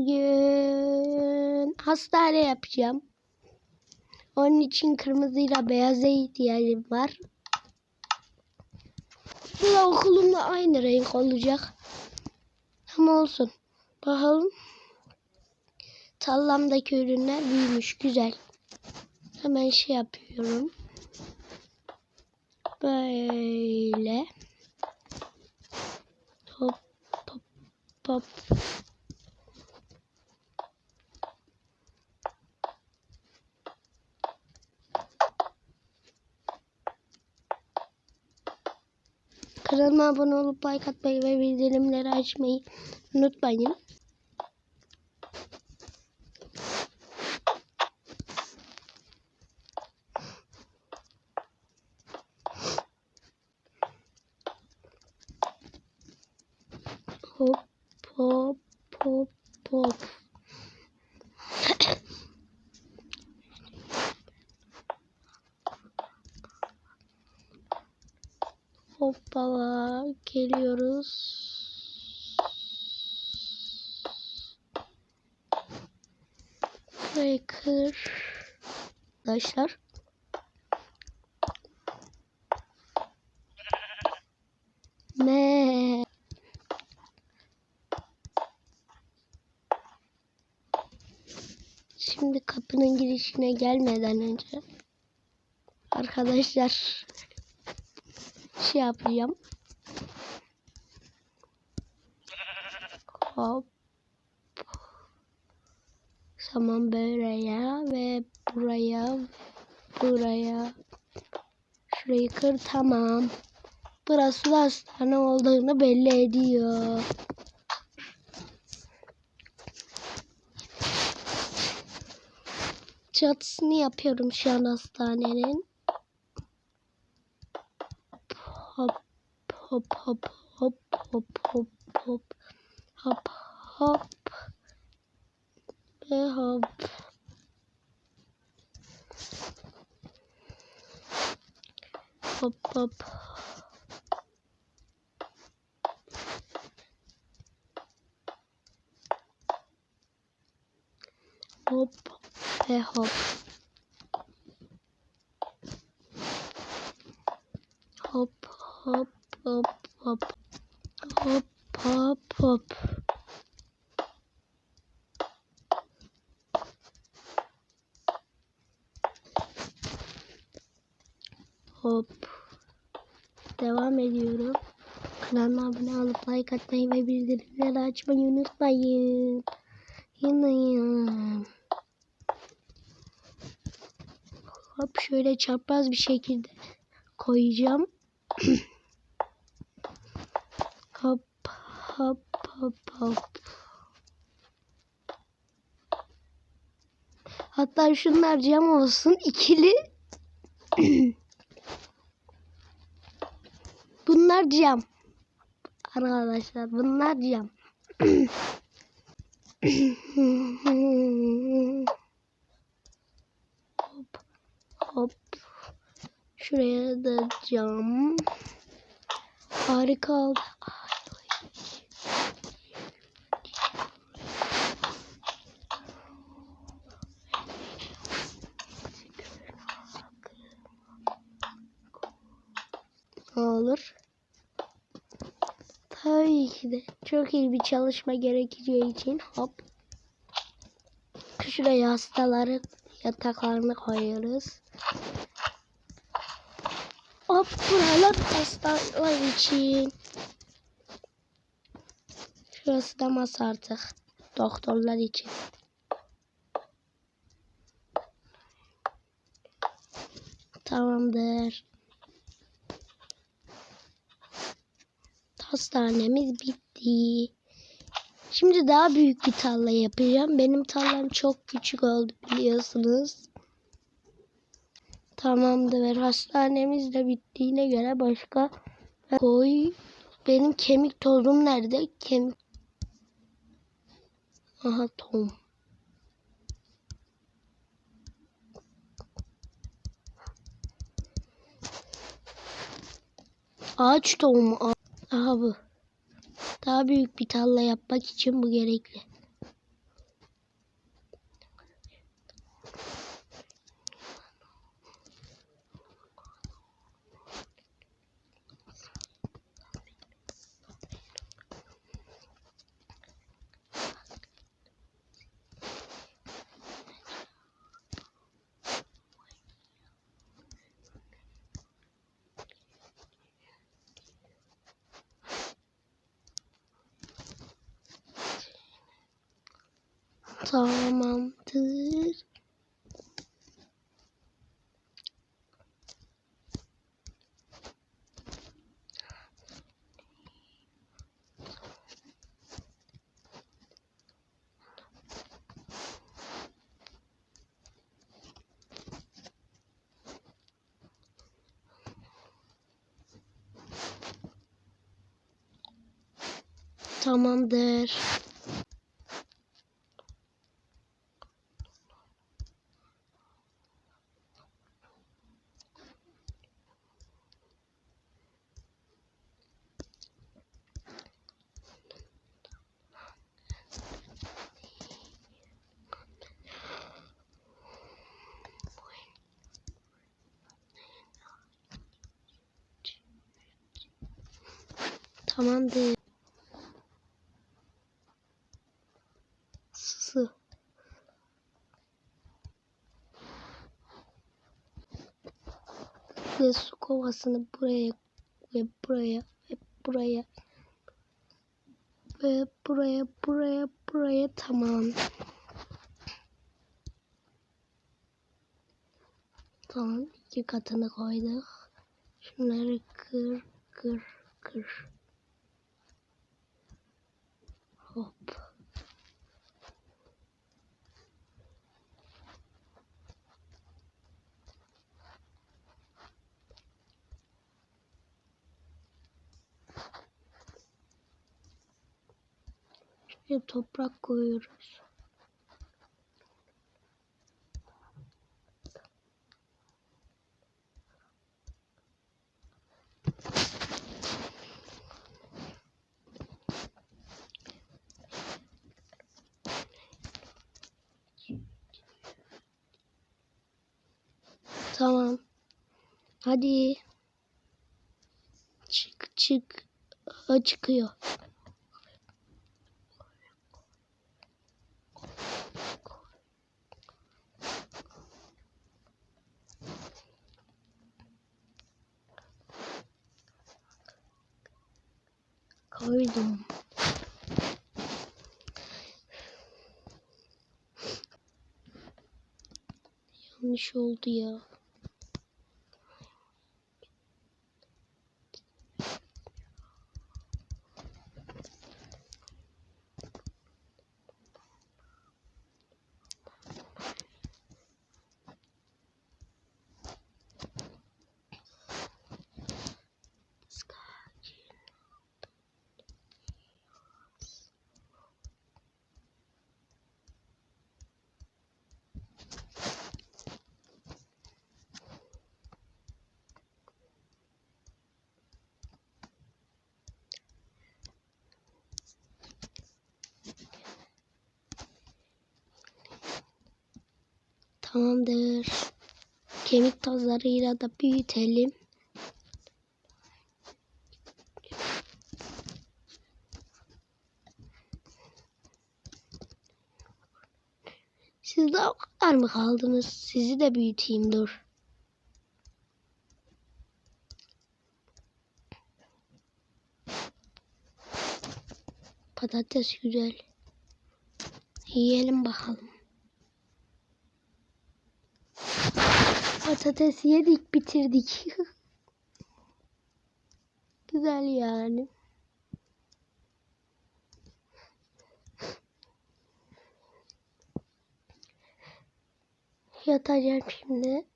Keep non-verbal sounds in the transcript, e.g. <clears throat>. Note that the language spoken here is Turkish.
Bugün hastane yapacağım. Onun için kırmızıyla beyaza ihtiyacım var. Bu da okulumla aynı renk olacak. Ama olsun. Bakalım. Tallamdaki ürünler büyümüş. Güzel. Hemen şey yapıyorum. Böyle. Hop hop hop. Kanalıma abone olup like atmayı ve bildirimleri açmayı unutmayın. Hop hop hop hop. Hoppala geliyoruz. Kır. Arkadaşlar. Ne? Şimdi kapının girişine gelmeden önce arkadaşlar şey yapacağım. Hop. Tamam buraya ve buraya buraya şurayı kır tamam. Burası da hastane olduğunu belli ediyor. Çatısını yapıyorum şu an hastanenin. Hop hop hop hop hop hop hop hop hop ve hop. Hop hop. Hop ve hop. Hop hop hop hop. Hop hop hop. Hop. Devam ediyorum. Kanalıma abone olup like atmayı ve bildirimleri açmayı unutmayın. Yanayım. Hop şöyle çapraz bir şekilde koyacağım. <clears throat> hop hop hop hop. Hatta şunlar cam olsun ikili. <clears throat> bunlar cam. Arkadaşlar bunlar cam. hop hop. Şuraya da cam. Harika oldu. Tabii ki de çok iyi bir çalışma gerekeceği için hop. Şuraya hastaları yataklarını koyuyoruz. Hop buralar hastalar için. Şurası da masa artık. Doktorlar için. Tamamdır. Hastanemiz bitti. Şimdi daha büyük bir tarla yapacağım. Benim tarlam çok küçük oldu biliyorsunuz. Tamamdır. Hastanemiz de bittiğine göre başka koy. Benim kemik tozum nerede? Kemik. Aha tohum. Ağaç tohumu. Aha bu. Daha büyük bir tarla yapmak için bu gerekli. Tamamdır. Tamamdır. Tamamdır. Su. Ve su kovasını buraya ve buraya ve buraya ve buraya buraya buraya tamam. Tamam iki katını koyduk. Şunları kır kır kır. Hop. Şuraya toprak koyuyoruz. Tamam. Hadi. Çık çık. Aa, çıkıyor. Koydum. Yanlış oldu ya. Tamamdır. Kemik tozlarıyla da büyütelim. Siz daha o kadar mı kaldınız? Sizi de büyüteyim dur. Patates güzel. Yiyelim bakalım. Patates yedik bitirdik. <laughs> Güzel yani. Yatacağım şimdi.